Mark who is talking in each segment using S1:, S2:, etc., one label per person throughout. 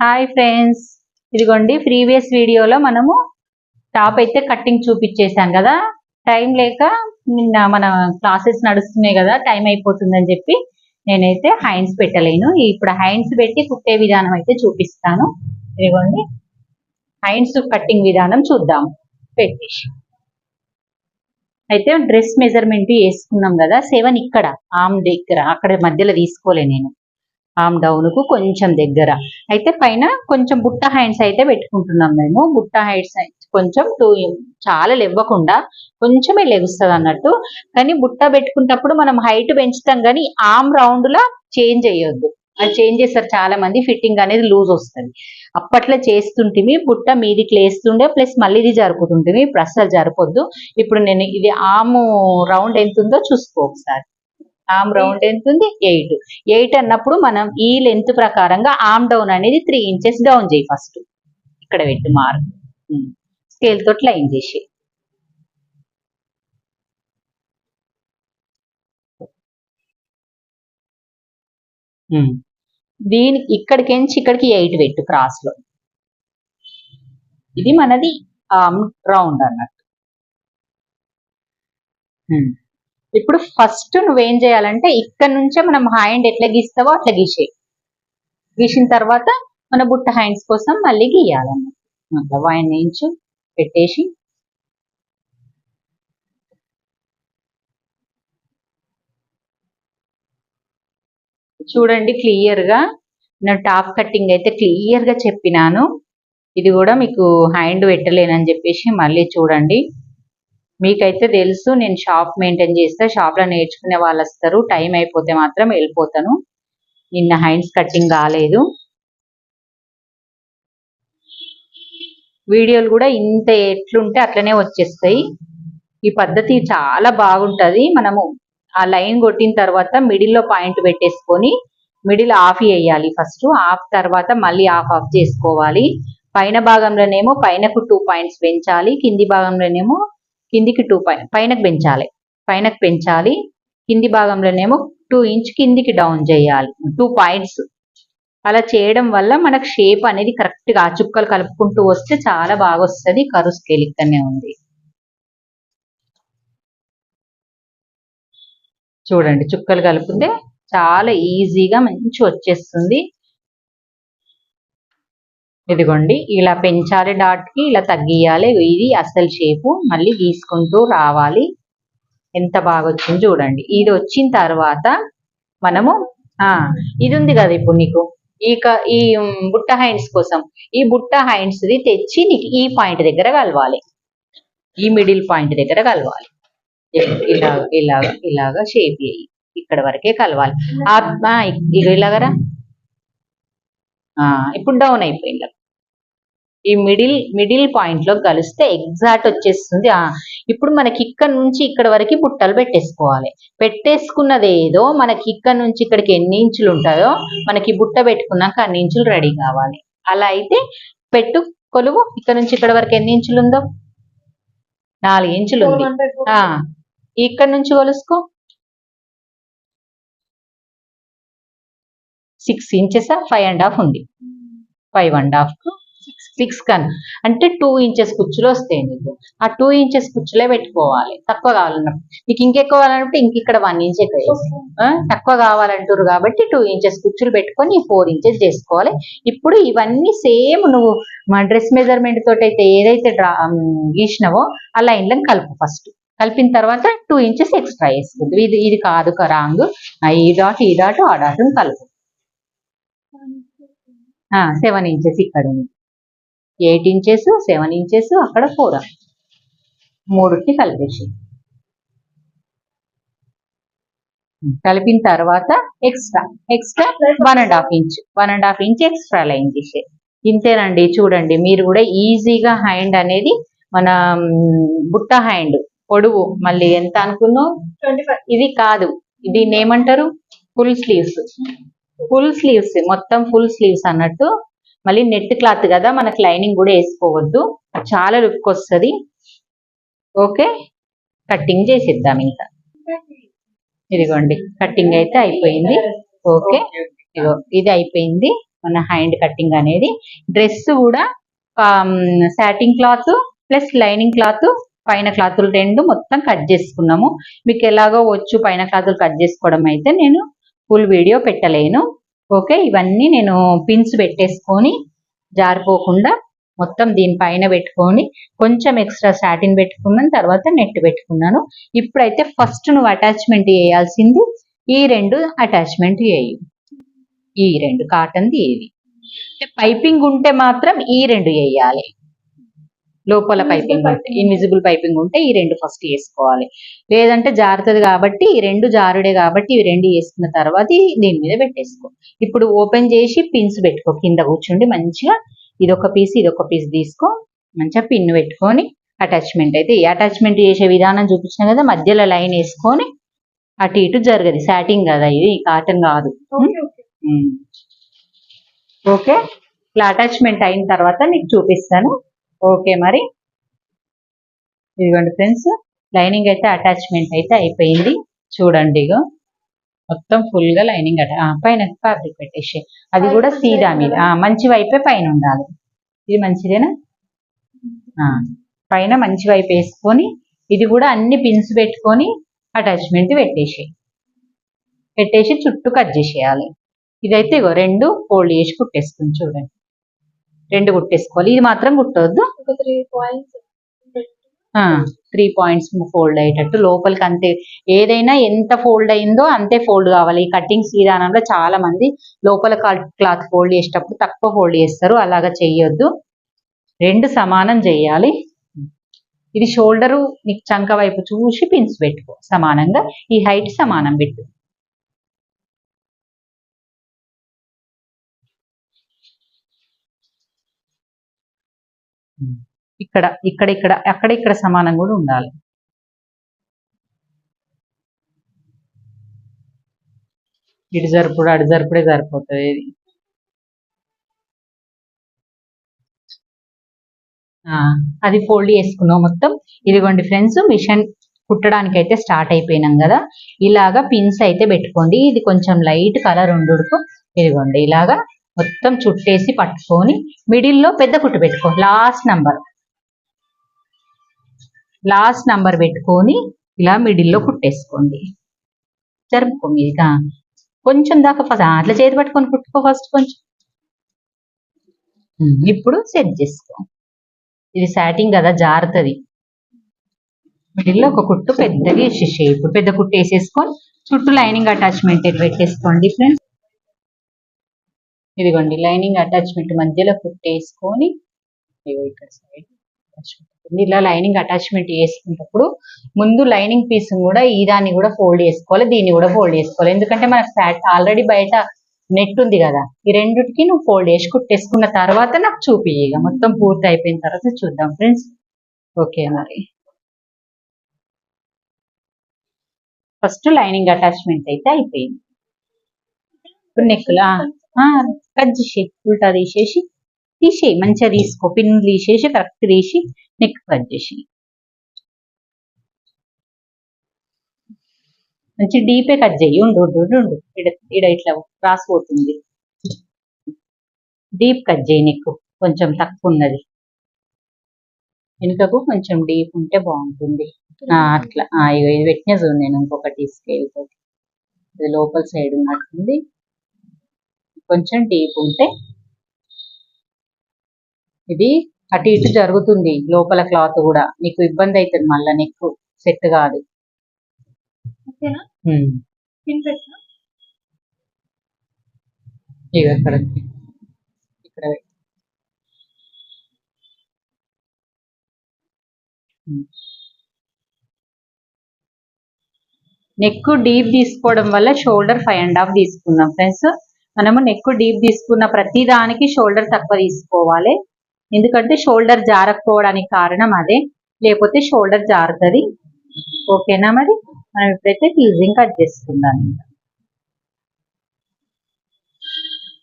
S1: Hi friends ఇదిగోండి previous వీడియోలో మనము టాప్ అయితే కట్టింగ్ చూపించేసాం కదా. టైం లేక నిన్న మన క్లాసెస్ నడుస్తున్నాయి కదా టైం అయిపోతుందని చెప్పి నేనైతే హైన్స్ పెట్టలేను. ఇప్పుడు హైన్స్ పెట్టి కుట్టే విధానం అయితే చూపిస్తాను. ఇదిగోండి హైన్స్ కట్టింగ్ విధానం చూద్దాం. పెట్టేసి. అయితే డ్రెస్ మెజర్మెంట్ వేసుకున్నాం కదా సెవెన్ ఇక్కడ ఆమ్ దగ్గర. అక్కడ మధ్యలో తీసుకోలే నేను. ఆమ్ డౌన్కు కొంచెం దగ్గర. అయితే పైన కొంచెం బుట్ట హ్యాండ్స్ అయితే పెట్టుకుంటున్నాం మేము. బుట్ట హ్యాండ్స్ కొంచెం టూ చాలా లేవ్వకుండా కొంచెమే లెగుస్తుంది అన్నట్టు. కానీ బుట్ట పెట్టుకున్నప్పుడు మనం హైట్ పెంచుతాం కానీ ఆమ్ రౌండ్ లా చేంజ్ అయ్యొద్దు అది చేంజ్ చేస్తారు చాలా మంది ఫిట్టింగ్ అనేది లూజ్ వస్తుంది. అప్పట్లో చేస్తుంటిమి బుట్ట మీదికి లేస్తుండే ప్లస్ మళ్ళీ ఇది జరుపుతుంటిమి ఇప్పుడు అస్సలు జరపొద్దు. ఇప్పుడు నేను ఇది ఆము రౌండ్ ఎంత ఉందో చూసుకో ఒకసారి. ఆమ్ రౌండ్ ఎంత ఉంది? ఎయిట్. ఎయిట్ అన్నప్పుడు మనం ఈ లెంత్ ప్రకారంగా ఆమ్ డౌన్ అనేది త్రీ ఇంచెస్ డౌన్ చేయి ఫస్ట్. ఇక్కడ పెట్టు మార్క్. స్కేల్ తోటి లైన్ చేసి. దీని ఇక్కడికి ఇక్కడికించి ఇక్కడికి ఎయిట్ పెట్టు క్రాస్లో. ఇది మనది ఆమ్ రౌండ్ అన్నట్టు. ఇప్పుడు ఫస్ట్ నువ్వేం చేయాలంటే ఇక్కడ నుంచే మనం హ్యాండ్ ఎట్లా గీస్తావో అట్లా గీసే గీసిన తర్వాత మన బుట్ట హ్యాండ్స్ కోసం మళ్ళీ గీయాలన్నమాట. అట్లా వన్ ఇంచు పెట్టేసి చూడండి క్లియర్గా. నేను టాప్ కట్టింగ్ అయితే క్లియర్గా చెప్పినాను. ఇది కూడా మీకు హ్యాండ్ పెట్టలేనని చెప్పేసి మళ్ళీ చూడండి. మీకైతే తెలుసు నేను షాప్ మెయింటైన్ చేస్తే షాప్లో నేర్చుకునే వాళ్ళు వస్తారు టైం అయిపోతే మాత్రం వెళ్ళిపోతాను. నిన్న హ్యాండ్స్ కటింగ్ కాలేదు. వీడియోలు కూడా ఇంత ఎట్లుంటే అట్లనే వచ్చేస్తాయి. ఈ పద్ధతి చాలా బాగుంటుంది. మనము ఆ లైన్ కొట్టిన తర్వాత మిడిల్లో పాయింట్ పెట్టేసుకొని మిడిల్ ఆఫ్ వేయాలి ఫస్ట్. ఆఫ్ తర్వాత మళ్ళీ ఆఫ్ ఆఫ్ చేసుకోవాలి. పైన భాగంలోనేమో పైనకు టూ పాయింట్స్ పెంచాలి. కింది భాగంలోనేమో కిందికి టూ పాయింట్ పైనకు పెంచాలి. పైనకు పెంచాలి. కింది భాగంలోనేమో టూ ఇంచ్ కిందికి డౌన్ చేయాలి. టూ పాయింట్స్ అలా చేయడం వల్ల మనకు షేప్ అనేది కరెక్ట్గా ఆ చుక్కలు కలుపుకుంటూ వస్తే చాలా బాగా వస్తుంది. కరు స్కేల్ ఉంది. చూడండి చుక్కలు కలిపితే చాలా ఈజీగా మంచి వచ్చేస్తుంది. ఇదిగోండి ఇలా పెంచాలి డాట్కి ఇలా తగ్గియాలి. ఇది అసలు షేపు. మళ్ళీ గీసుకుంటూ రావాలి. ఎంత బాగా వచ్చింది చూడండి. ఇది వచ్చిన తర్వాత మనము ఆ ఇది ఉంది కదా ఇప్పుడు నీకు. ఈ ఈ బుట్ట హైండ్స్ కోసం. ఈ బుట్ట హైండ్స్ది తెచ్చి నీకు ఈ పాయింట్ దగ్గర కలవాలి. ఈ మిడిల్ పాయింట్ దగ్గర కలవాలి. ఇలా ఇలాగ ఇలాగా షేప్ చేయి. ఇక్కడ వరకే కలవాలి. ఆ, ఇలాగరా? ఆ, ఇప్పుడు డౌన్ అయిపోయింది. ఈ మిడిల్ మిడిల్ పాయింట్లో కలిస్తే ఎగ్జాక్ట్ వచ్చేస్తుంది. ఇప్పుడు మనకి ఇక్కడ నుంచి ఇక్కడ వరకు బుట్టలు పెట్టేసుకోవాలి. పెట్టేసుకున్నది ఏదో మనకి ఇక్కడ నుంచి ఇక్కడికి ఎన్ని ఇంచులు ఉంటాయో మనకి బుట్ట పెట్టుకున్నాక అన్ని ఇంచులు రెడీ కావాలి. అలా అయితే పెట్టు కొలువు. ఇక్కడ నుంచి ఇక్కడ వరకు ఎన్ని ఇంచులు ఉందో? నాలుగు ఇంచులు ఉంది. ఆ ఇక్కడ నుంచి కొలుసుకో. Six inches five and half ఉంది. ఫైవ్ అండ్ హాఫ్ సిక్స్ కన్. అంటే టూ ఇంచెస్ కుచ్చులు వస్తాయి నీకు. ఆ టూ ఇంచెస్ కుచ్చులే పెట్టుకోవాలి. తక్కువ కావాలన్నప్పుడు. నీకు ఇంకెక్కువ కావాలంటే ఇంక ఇక్కడ వన్ ఇంచ్ ఎక్కువ తక్కువ కావాలంటారు కాబట్టి టూ ఇంచెస్ కుచ్చులు పెట్టుకొని ఫోర్ ఇంచెస్ చేసుకోవాలి. ఇప్పుడు ఇవన్నీ సేమ్ నువ్వు మా డ్రెస్ మెజర్మెంట్ తోటి అయితే ఏదైతే డ్రా గీసినావో ఆ లైన్లను కలుపు ఫస్ట్. కలిపిన తర్వాత టూ ఇంచెస్ ఎక్స్ట్రా వేసుకుంది ఇది ఇది కాదు రాంగ్ ఈ డాట్ ఈ డాట్ ఆ డాట్ కలుపు. సెవెన్ ఇంచెస్ ఇక్కడ ఉంది ఎయిట్ ఇంచెస్ సెవెన్ ఇంచెస్ అక్కడ ఫోర్. మూడుకి కలిపేసి కలిపిన తర్వాత extra extra one and half inch one and half inch extra line చేసే ఇంతేనండి చూడండి మీరు కూడా ఈజీగా హ్యాండ్ అనేది మన బుట్ట హ్యాండ్ పొడువు మళ్ళీ ఎంత అనుకున్నావు? ఇది కాదు దీన్ని ఏమంటారు? Full sleeves. ఫుల్ స్లీవ్స్ మొత్తం ఫుల్ స్లీవ్స్ అన్నట్టు మళ్ళీ నెట్ క్లాత్ కదా మనకి లైనింగ్ కూడా వేసుకోవద్దు. చాలా లుక్ వస్తుంది. ఓకే కట్టింగ్ చేసేద్దాం ఇంకా. ఇదిగోండి కట్టింగ్ అయితే అయిపోయింది. ఓకే ఇదిగో ఇది అయిపోయింది. మన హ్యాండ్ కట్టింగ్ అనేది. డ్రెస్ కూడా satin cloth plus lining cloth పైన క్లాతులు రెండు మొత్తం కట్ చేసుకున్నాము. మీకు ఎలాగో వచ్చు పైన క్లాతులు కట్ చేసుకోవడం అయితే నేను ఫుల్ వీడియో పెట్టలేను. ఓకే ఇవన్నీ నేను పిన్స్ పెట్టేసుకొని జారిపోకుండా మొత్తం దీనిపైన పెట్టుకొని కొంచెం ఎక్స్ట్రా సాటిన్ పెట్టుకున్నాను తర్వాత నెట్ పెట్టుకున్నాను. ఇప్పుడైతే ఫస్ట్ నువ్వు అటాచ్మెంట్ చేయాల్సింది ఈ రెండు అటాచ్మెంట్ చేయి ఈ రెండు కాటన్ది ఏవి పైపింగ్ ఉంటే మాత్రం ఈ రెండు వేయాలి. లోపల పైపింగ్ ఉంటే ఇన్విజిబుల్ పైపింగ్ ఉంటే ఈ రెండు ఫస్ట్ వేసుకోవాలి. లేదంటే జారుతుంది కాబట్టి ఈ రెండు జారుడే కాబట్టి ఇవి రెండు వేసుకున్న తర్వాత దీని మీద పెట్టేసుకో. ఇప్పుడు ఓపెన్ చేసి పిన్స్ పెట్టుకో. కింద కూర్చుండి మంచిగా ఇదొక పీస్ ఇదొక పీస్ తీసుకో. మంచిగా పిన్ పెట్టుకొని అటాచ్మెంట్ అయితే ఈ అటాచ్మెంట్ చేసే విధానం చూపించిన కదా మధ్యలో లైన్ వేసుకొని అటు ఇటు జరగదు. సాటింగ్ కదా ఇది కాటన్ కాదు.
S2: ఓకే?
S1: ఇట్లా అటాచ్మెంట్ అయిన తర్వాత మీకు చూపిస్తాను. ఓకే మరి. ఇదిగోండి ఫ్రెండ్స్ లైనింగ్ అయితే అటాచ్మెంట్ అయితే అయిపోయింది. చూడండి ఇగో మొత్తం ఫుల్గా లైనింగ్ అట పైన ఫ్యాబ్రిక్ పెట్టేసి. అది కూడా సీదా మీద. మంచి వైపే పైన ఉండాలి. ఇది మంచిదేనా? పైన మంచి వైపు వేసుకొని ఇది కూడా అన్ని పిన్స్ పెట్టుకొని అటాచ్మెంట్ పెట్టేసి. పెట్టేసి చుట్టూ కట్ చేసేయాలి. ఇదైతే ఇగో రెండు ఫోల్డ్ చేసి కుట్టేసుకుని చూడండి. రెండు కుట్టేసుకోవాలి ఇది మాత్రం కుట్టవద్దు
S2: ఒక three points
S1: three points fold అయ్యేటట్టు. లోపలికి అంతే ఏదైనా ఎంత ఫోల్డ్ అయిందో అంతే ఫోల్డ్ కావాలి. ఈ కటింగ్స్ విధానంలో చాలా మంది లోపల క్లాత్ ఫోల్డ్ చేసేటప్పుడు తక్కువ ఫోల్డ్ చేస్తారు. అలాగా చెయ్యొద్దు. రెండు సమానం చేయాలి. ఇది షోల్డరు నీకు చంక వైపు చూసి పిన్స్ పెట్టుకో సమానంగా. ఈ హైట్ సమానం పెట్టు. ఇక్కడ ఇక్కడ ఇక్కడ అక్కడ ఇక్కడ సమానం కూడా ఉండాలి. ఇటు జరుపుడు అటు జరుపుడే సరిపోతుంది. ఇది ఆ, అది ఫోల్డ్ చేసుకున్నాం మొత్తం. ఇదిగోండి ఫ్రెండ్స్ మిషన్ కుట్టడానికి అయితే స్టార్ట్ అయిపోయినాం కదా. ఇలాగా పిన్స్ అయితే పెట్టుకోండి. ఇది కొంచెం లైట్ కలర్ ఉండుడుకు ఇదిగోండి ఇలాగా మొత్తం చుట్టేసి పట్టుకొని మిడిల్లో పెద్ద కుట్టు పెట్టుకో. లాస్ట్ నంబర్ లాస్ట్ నంబర్ పెట్టుకొని ఇలా మిడిల్లో కుట్టేసుకోండి. జరుపుకో మీదిగా కొంచెం దాకా ఫస్ట్ అట్లా చేతి పట్టుకొని కుట్టుకో ఫస్ట్ కొంచెం. ఇప్పుడు సెట్ చేసుకో. ఇది సాటింగ్ కదా జారుతుంది. మిడిల్లో ఒక కుట్టు పెద్దగా వేసేసేయి. ఇప్పుడు పెద్ద కుట్టు వేసేసుకొని చుట్టూ లైనింగ్ అటాచ్మెంట్ పెట్టేసుకోండి ఫ్రెండ్స్ ఇదిగోండి లైనింగ్ అటాచ్మెంట్ మధ్యలో కుట్టేసుకొని ఇక్కడ సైడ్ ఇలా లైనింగ్ అటాచ్మెంట్ వేసుకున్నప్పుడు ముందు లైనింగ్ పీస్ కూడా ఈ దాన్ని కూడా ఫోల్డ్ చేసుకోవాలి దీన్ని కూడా ఫోల్డ్ చేసుకోవాలి. ఎందుకంటే మనకు ఫ్యాట్ ఆల్రెడీ బయట నెట్ ఉంది కదా ఈ రెండిటికి నువ్వు ఫోల్డ్ చేసి కుట్టేసుకున్న తర్వాత నాకు చూపియ్యగా. మొత్తం పూర్తి అయిపోయిన తర్వాత చూద్దాం ఫ్రెండ్స్ ఓకే మరి. ఫస్ట్ లైనింగ్ అటాచ్మెంట్ అయితే అయిపోయింది. ఇప్పుడు నెక్లా కట్ చేసి ఉల్టా తీసేసి తీసేయి మంచిగా తీసుకో పిన్ తీసేసి కరెక్ట్ తీసి నెక్ కట్ చేసి మంచి డీపే కట్ చేయి ఉండు ఉండు ఉండు, ఇడ ఇట్లా రాసిపోతుంది. డీప్ కట్ చేయి నెక్ కొంచెం తక్కువ ఉన్నది. వెనుకకు కొంచెం డీప్ ఉంటే బాగుంటుంది. అట్లా ఇది పెట్టిన చూడు నేను ఇంకొకటి తీసుకెళ్ళిపోతే. ఇది లోపల సైడ్ ఉన్నట్టుంది. కొంచెం డీప్ ఉంటే ఇది అటు ఇటు జరుగుతుంది. లోపల క్లాత్ కూడా. నీకు ఇబ్బంది అవుతుంది మళ్ళీ నెక్ సెట్ కాదు. ఇగో ఇక్కడ. నెక్ డీప్ తీసుకోవడం వల్ల షోల్డర్ ఫైవ్ అండ్ హాఫ్ తీసుకున్నాం ఫ్రెండ్స్ మనము నెక్ డీప్ తీసుకున్న ప్రతి దానికి షోల్డర్ తక్కువ తీసుకోవాలి. ఎందుకంటే షోల్డర్ జారకపోవడానికి కారణం అదే. లేకపోతే షోల్డర్ జారుతుంది. ఓకేనా మరి? మనం ఇప్పుడైతే ఫీజింగ్ కట్ చేసుకుందాం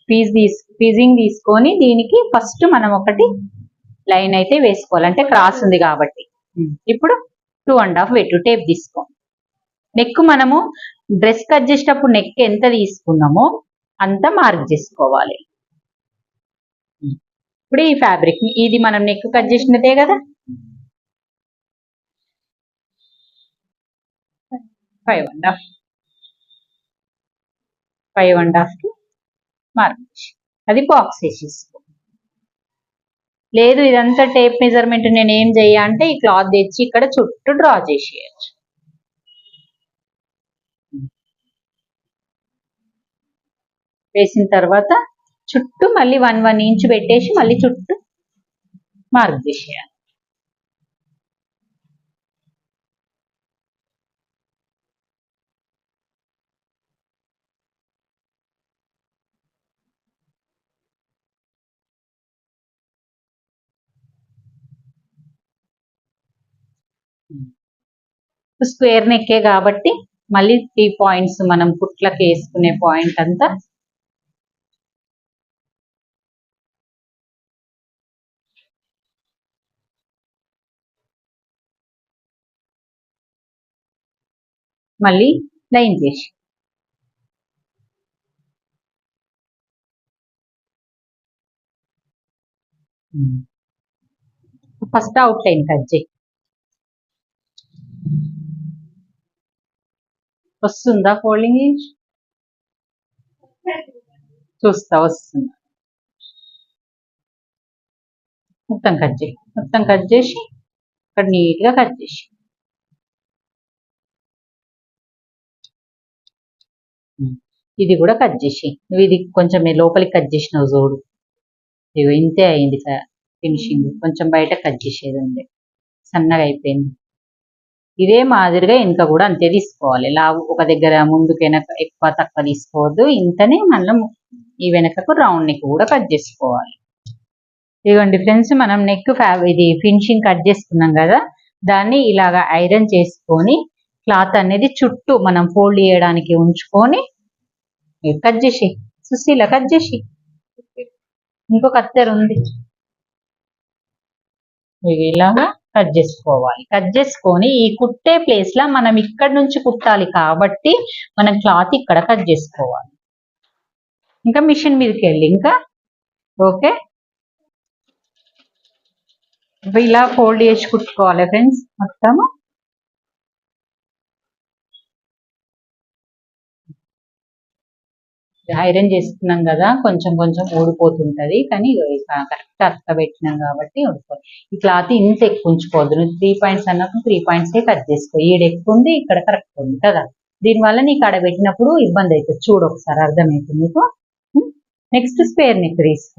S1: ఫీజ్ తీసు పీజింగ్ తీసుకొని దీనికి ఫస్ట్ మనం ఒకటి లైన్ అయితే వేసుకోవాలి. అంటే క్రాస్ ఉంది కాబట్టి. ఇప్పుడు టూ అండ్ హాఫ్ వెట్టు టేప్ తీసుకో. నెక్ మనము డ్రెస్ కట్ చేసేటప్పుడు నెక్ ఎంత తీసుకున్నామో అంతా మార్క్ చేసుకోవాలి. ఇప్పుడు ఈ ఫ్యాబ్రిక్ ఇది మనం నెక్ కట్ చేసినదే కదా? Five and half five and హాఫ్కి mark అది బాక్స్ వేసేసుకో లేదు ఇదంతా టేప్ మెజర్మెంట్ నేను ఏం చెయ్య అంటే ఈ క్లాత్ తెచ్చి ఇక్కడ చుట్టూ డ్రా చేసేయచ్చు. వేసిన తర్వాత చుట్టూ మళ్ళీ వన్ వన్ ఇంచ్ పెట్టేసి మళ్ళీ చుట్టూ మార్క్ చేసేయాలి. స్క్వేర్ నెక్కే కాబట్టి మళ్ళీ త్రీ పాయింట్స్ మనం కుట్లకి వేసుకునే పాయింట్ అంతా మళ్ళీ లైన్ చేసి. ఫస్ట్ అవుట్ లైన్ కట్ చేయి. వస్తుందా ఫోల్డింగ్ చూస్తా వస్తుందా. మొత్తం కట్ చేయి. మొత్తం కట్ చేసి ఇక్కడ నీట్గా కట్ చేసి. ఇది కూడా కట్ చేసి. నువ్వు ఇది కొంచెం లోపలికి కట్ చేసినావు చూడు. ఇవి ఇంతే అయింది ఫినిషింగ్ కొంచెం బయట కట్ చేసేది ఉంది. సన్నగా అయిపోయింది. ఇదే మాదిరిగా వెనుక కూడా అంతే తీసుకోవాలి. లావు ఒక దగ్గర ముందుకు వెనక ఎక్కువ తక్కువ తీసుకోవద్దు. ఇంతనే మనం ఈ వెనకకు రౌండ్ నెక్ కూడా కట్ చేసుకోవాలి. ఇదిగోండి ఫ్రెండ్స్ మనం నెక్ ఇది ఫినిషింగ్ కట్ చేసుకున్నాం కదా. దాన్ని ఇలాగా ఐరన్ చేసుకొని క్లాత్ అనేది చుట్టూ మనం ఫోల్డ్ చేయడానికి ఉంచుకొని కట్ చేసి సుశీల కట్ చేసి ఇంకో కత్తెర ఉంది. ఇలాగా కట్ చేసుకోవాలి. కట్ చేసుకొని ఈ కుట్టే ప్లేస్ లా మనం ఇక్కడ నుంచి కుట్టాలి కాబట్టి మనం క్లాత్ ఇక్కడ కట్ చేసుకోవాలి. ఇంకా మిషన్ మీదకి వెళ్ళి ఇంకా. ఓకే? ఇలా ఫోల్డ్ చేసి కుట్టుకోవాలి ఫ్రెండ్స్ మొత్తము. ఐరన్ చేసుకున్నాం కదా కొంచెం కొంచెం ఊడిపోతుంటది. కానీ కరెక్ట్ అత్త పెట్టినాం కాబట్టి ఊడిపోతుంది ఈ క్లాత్ ఇంత ఎక్కువ ఉంచుకోవద్దు. నువ్వు త్రీ పాయింట్స్ అన్నప్పుడు త్రీ పాయింట్స్ కట్ చేసుకో. ఈడ ఎక్కువ ఉంది ఇక్కడ కరెక్ట్ ఉంది కదా. దీనివల్ల నీకు ఆడ పెట్టినప్పుడు ఇబ్బంది అవుతుంది చూడు ఒకసారి అర్థమవుతుంది నీకు? నెక్స్ట్ స్పేర్ నెక్ తీసుకో.